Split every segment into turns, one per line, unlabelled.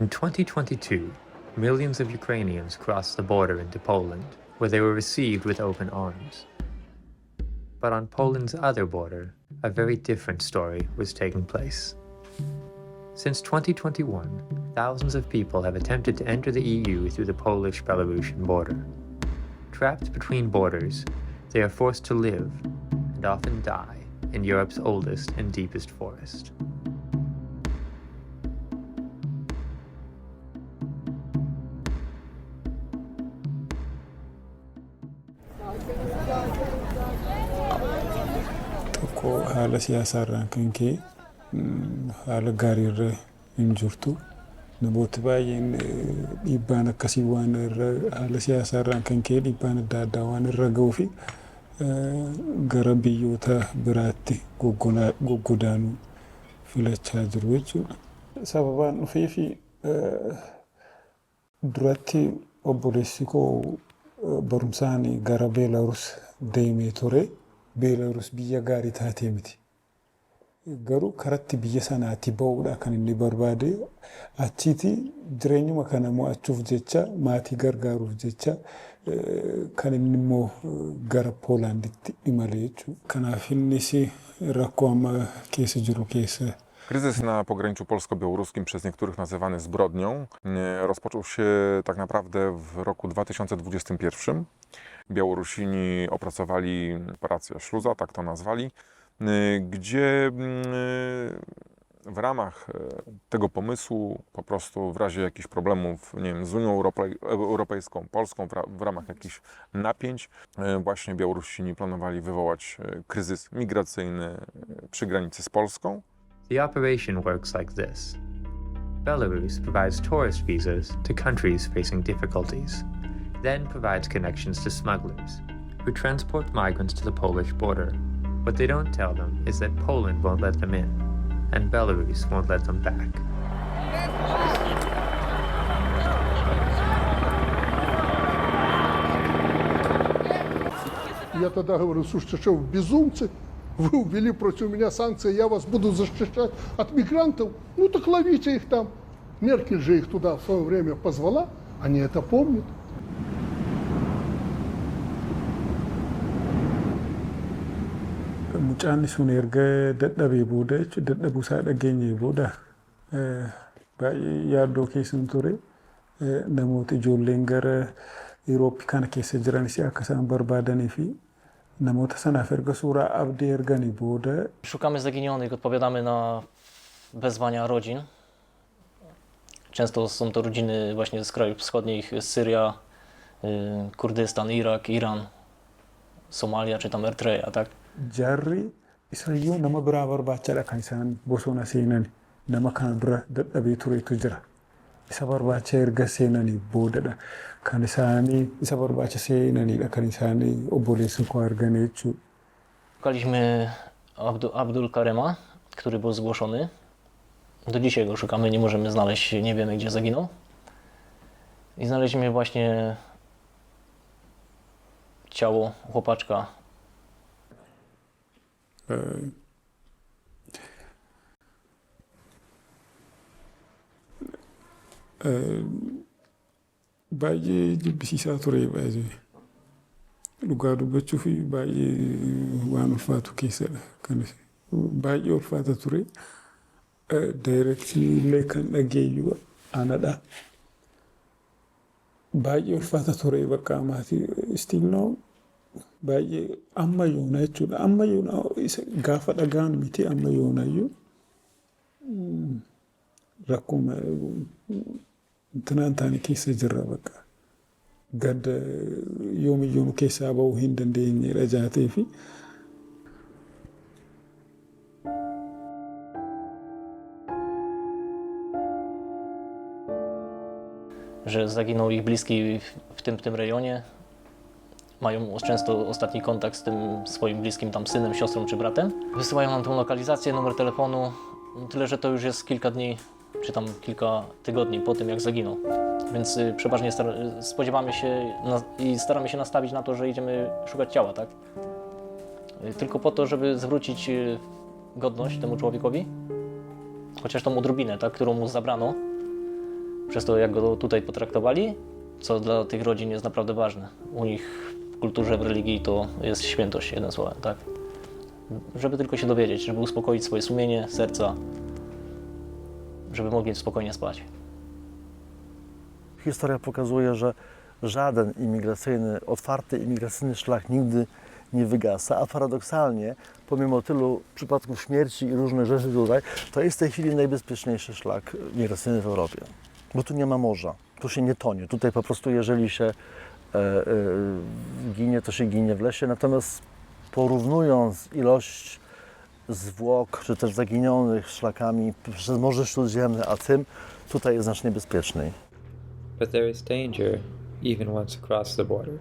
In 2022, millions of Ukrainians crossed the border into Poland, where they were received with open arms. But on Poland's other border, a very different story was taking place. Since 2021, thousands of people have attempted to enter the EU through the Polish Belarusian border. Trapped between borders, they are forced to live, and often die, in Europe's oldest and deepest forest.
Haala siyaasaarraan kan ka'e mm, haala gaariirra hin jirtu. Namooti baay'een eh, dhiibbaan akkasii waan irra haala siyaasaarraan kan ka'e dhiibbaan adda addaa waan irra ga'uu fi eh, gara biyyoota biraatti goggodaanuu filachaa jiru jechuudha. Sababaan dhufee fi eh, duratti obboleessi koo eh, barumsaan gara Beelarus deemee ture. Beelarus biyya gaarii taatee miti. Garuu karatti biyya sanaatti ba'uudha kan inni barbaade. Achiiti jireenyuma kana mo'achuuf jecha maatii gargaaruuf jecha eh, kan inni immoo eh, gara Poolaanditti imale jechuudha. Kanaaf innis rakkoo amma keessa jiru keessa
Kryzys na pograniczu polsko-białoruskim, przez niektórych nazywany zbrodnią, rozpoczął się tak naprawdę w roku 2021. Białorusini opracowali operację Szluza, tak to nazwali, e, gdzie e, w ramach e, tego pomysłu, po prostu w razie jakichś problemów nie wiem, z Unią Europej- Europejską, Polską, w ra- w ramach jakichś napięć, właśnie Białorusini planowali wywołać kryzys migracyjny przy granicy z Polską.
The operation works like this Belarus provides tourist visas to countries facing difficulties, then provides connections to smugglers, who transport migrants to the Polish border. What they don't tell them is that Poland won't let them in, and Belarus won't let them back.
Я тогда говорю, слушайте, что вы безумцы? Вы ввели против меня санкции, я вас буду защищать от мигрантов. Ну так ловите их там. Меркель же их туда в свое время позвала, они это помнят.
Mucaan sun erga dadhabee booda jechuudha dadhabuusaa dhageenye booda eh, baay'ee yaaddoo keessa ture. Eh, Namoota ijoolleen gara Yurooppii kana keessa jiranis akka isaan barbaadanii fi namoota sanaaf erga suuraa abdii booda
Szukamy zaginionych, odpowiadamy na wezwania rodzin. Często są to rodziny właśnie z krajów wschodnich, Syria, y, Kurdystan, Irak, Iran, Somalia czy tam Eritrea, tak?
Jaarri isayyuu nama biraa barbaachaadha kan isaan bosona seenan nama kana bira dadhabee turetu jira. Isa barbaacha erga seenanii boodadha kan isaanii isa barbaacha seenanidha kan isaanii obboleessi koo argan jechuudha.
Szukaliśmy Abdu, Abdul Karema, który był zgłoszony. Do dzisiaj go szukamy, nie możemy znaleźć, nie wiemy gdzie zaginął. I znaleźliśmy właśnie ciało chłopaczka
baay'ee jibbisiisaa ture dhugaa dubbachuu fi baay'ee waan ulfaatu keessadha. Kan baay'ee ulfaata ture. Daayirektii illee kan dhageeyyu anadha baay'ee ulfaata ture bakka maatii istiilnoo baay'ee amma yoona jechuudha amma yoona isa gaafa dhagaan miti amma yoonayyuu mm, rakkuma intinaan taane keessa jirra bakka gadda yoomiyyuu nu keessaa bahuu hin dandeenyedha jaatee fi
że zaginął ich bliski w tym, w tym rejonie. Mają często ostatni kontakt z tym swoim bliskim tam synem, siostrą czy bratem. Wysyłają nam tą lokalizację, numer telefonu, tyle że to już jest kilka dni, czy tam kilka tygodni po tym jak zaginął. Więc y, przeważnie spodziewamy się i staramy się nastawić na to, że idziemy szukać ciała, tak? Y, Tylko po to, żeby zwrócić y, godność temu człowiekowi, chociaż tą odrobinę, tak, którą mu zabrano, Przez to, jak go tutaj potraktowali, co dla tych rodzin jest naprawdę ważne. U nich kulturze, w religii to jest świętość, jednym słowem, tak? Żeby tylko się dowiedzieć, żeby uspokoić swoje sumienie, serca, żeby mogli spokojnie spać.
Historia pokazuje, że żaden imigracyjny, otwarty imigracyjny szlak nigdy nie wygasa, a paradoksalnie, pomimo tylu przypadków śmierci i różnych rzeczy tutaj, to jest w tej chwili najbezpieczniejszy szlak migracyjny w Europie. Bo tu nie ma morza, tu się nie tonie. Tutaj po prostu, jeżeli się ginie, to się ginie w lesie. Natomiast porównując ilość zwłok, czy też zaginionych szlakami przez Morze Śródziemne, a tym, tutaj jest znacznie bezpieczniej.
But there is danger even once across the border.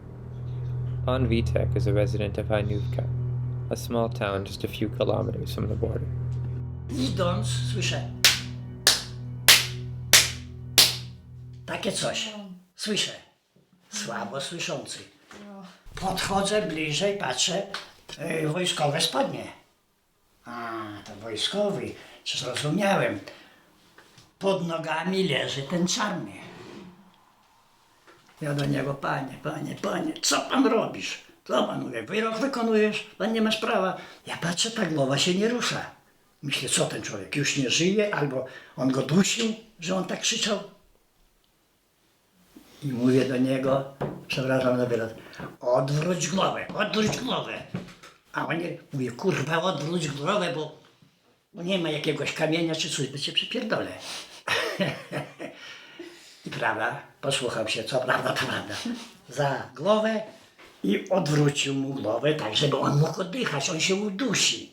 Pan Vitek is a resident of Hajnówka, a small town just a few kilometers from the border.
Idąc, słyszę. Takie coś. Słyszę. Słabo słyszący. Podchodzę bliżej, patrzę. Yy, wojskowe spodnie. A, to wojskowy. Zrozumiałem. Pod nogami leży ten czarny. Ja do niego, panie, panie, panie, co pan robisz? Co pan mówi? Wyrok wykonujesz? Pan nie masz prawa. Ja patrzę, ta głowa się nie rusza. Myślę, co ten człowiek już nie żyje, albo on go dusił, że on tak krzyczał. I mówię do niego, przepraszam za wyraz, odwróć głowę, odwróć głowę. A on nie, mówię, kurwa, odwróć głowę, bo, nie ma jakiegoś kamienia czy coś, bo cię przypierdolę. I prawda, posłuchał się, co prawda, to prawda. Za głowę i odwrócił mu głowę tak, żeby on mógł oddychać, on się udusi.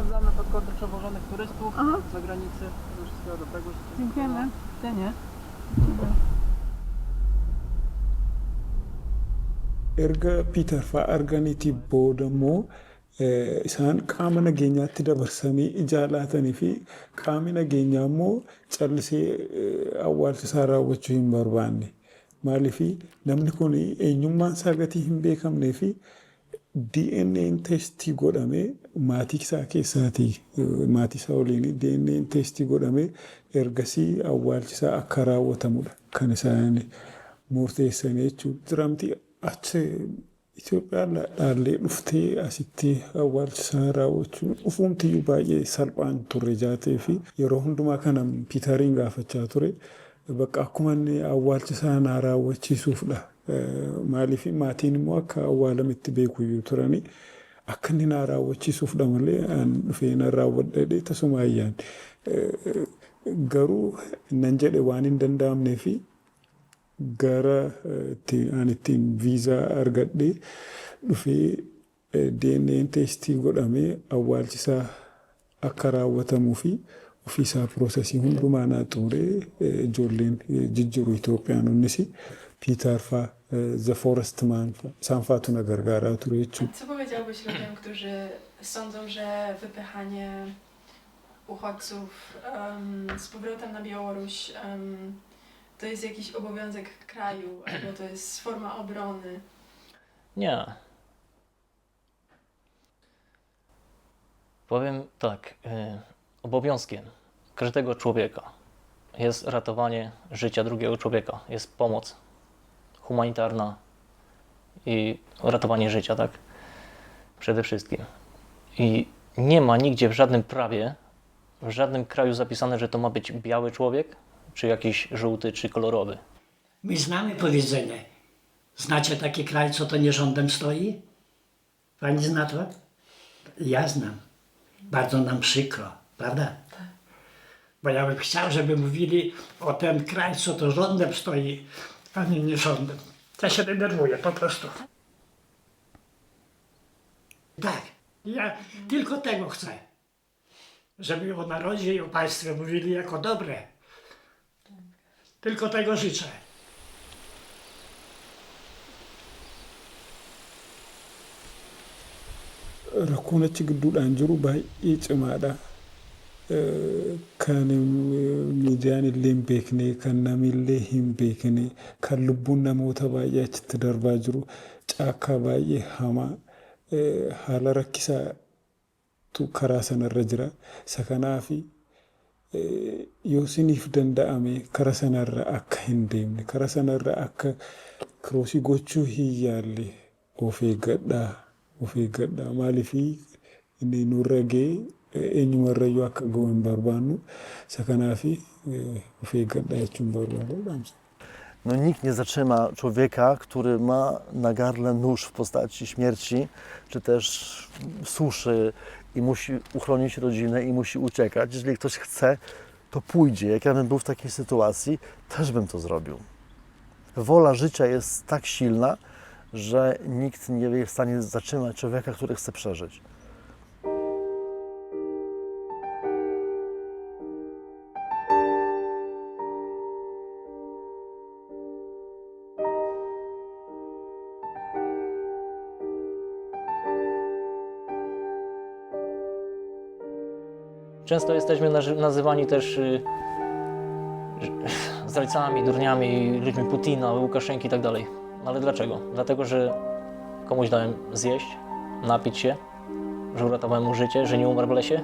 Sprawdzamy pod kątem przewożonych turystów z zagranicy. Do wszystkiego dobrego życzę.
Dziękujemy. Cenię.
erga Piiter fa'aa arganiitii booda immoo eh, isaan qaama nageenyaatti dabarsanii ijaa laatanii fi qaamni nageenyaa immoo callisee eh, awwaalcha isaa raawwachuu hin barbaanne. Maaliif namni kun eenyummaan isaa gatii hin beekamnee fi DNA testii godhamee maatii isaa keessaatii eh, maatii isaa waliin DNA testii godhamee ergasii awwaalchi isaa akka raawwatamudha kan isaan murteessanii jechuudha. Tiramtii achi Itoophiyaa dhaallee dhuftee asitti awwaalcha isaa raawwachuun dhufuumtiyyuu baay'ee salphaan turre jaatee fi yeroo hundumaa kana Piitariin gaafachaa ture. Bakka akkuma inni awwaalcha isaa naa raawwachiisuufdha. Maaliif maatiin immoo akka awwaalametti beekuyyuu turanii akka inni naa raawwachiisuufdha malee an dhufee na raawwadhee tasuma ayyaan. Garuu nan jedhe waan hin danda'amnee fi gara ani ittiin viizaa argadhee dhufee eh, DNA testii godhamee awwaalchi isaa akka raawwatamuu fi ofiisaa piroosesii hundumaa naa xumuree eh, ijoolleen jijjiru Itoophiyaanonnis Piitaar faa The Forest Man isaan faatu na gargaaraa ture jechuudha.
Co powiedziałbyś ludziom, którzy sądzą, że wypychanie uchodźców z powrotem na Białoruś to jest jakiś obowiązek kraju, albo to jest forma obrony?
Nie. Powiem tak, y, obowiązkiem każdego człowieka jest ratowanie życia drugiego człowieka, jest pomoc humanitarna i ratowanie życia, tak? Przede wszystkim. I nie ma nigdzie w żadnym prawie, w żadnym kraju zapisane, że to ma być biały człowiek, czy jakiś żółty, czy kolorowy.
My znamy powiedzenie. Znacie taki kraj, co to nie rządem stoi? Pani zna to? Ja znam. Bardzo nam przykro, prawda? Bo ja bym chciał, żeby mówili o ten kraj, co to rządem stoi, a nie, nie rządem. Ja się denerwuję po prostu. Tak, ja tylko tego chcę. Żeby o narodzie i o państwie mówili jako dobre. Tylko tego życzę.
Rakkoon achi gidduudhaan jiru baay'ee cimaadha. Eh, Kan miidiyaan illee hin beekne, kan namni illee hin beekne, kan lubbuun namoota baay'ee achitti darbaa jiru, caakkaa baay'ee hamaa. haala rakkisaatu karaa sanarra jira. Isa kanaafi yoo isiniif danda'ame kara sanarra akka hin deemne kara sanarra akka kiroosii gochuu hin yaalle of eeggadhaa of eeggadhaa maaliifi inni nurra ga'e eenyumarrayyuu akka ga'u hin barbaannu isa kanaafi of eeggadhaa jechuun barbaada.
No, nikt nie zatrzyma człowieka, który ma na gardle nóż w postaci śmierci, czy też suszy i musi uchronić rodzinę i musi uciekać. Jeżeli ktoś chce, to pójdzie. Jak ja bym był w takiej sytuacji, też bym to zrobił. Wola życia jest tak silna, że nikt nie jest w stanie zatrzymać człowieka, który chce przeżyć.
Często jesteśmy nazywani też y, zdrajcami, durniami, ludźmi Putina, Łukaszenki i tak dalej. Ale dlaczego? Dlatego, że komuś dałem zjeść, napić się, że uratowałem mu życie, że nie umarł w lesie?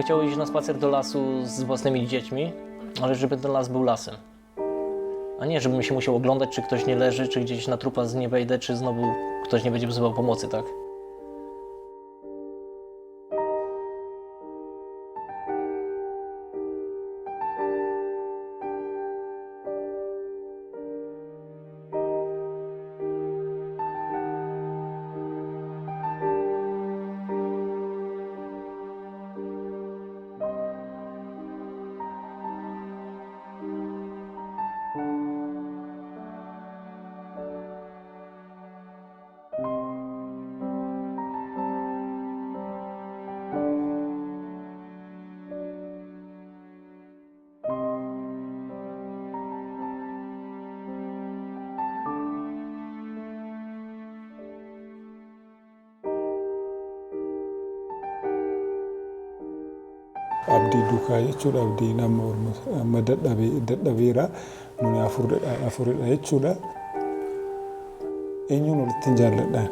Bym chciał iść na spacer do lasu z własnymi dziećmi, ale żeby ten las był lasem. A nie, żebym się musiał oglądać, czy ktoś nie leży, czy gdzieś na trupa nie wejdę, czy znowu ktoś nie będzie wzywał pomocy, tak?
Abdii duukaa jechuudha. Abdiin amma Oromoo amma dadhabee dadhabeera. Nuni afuridha jechuudha. Eenyuun walitti hin jaalladhaan?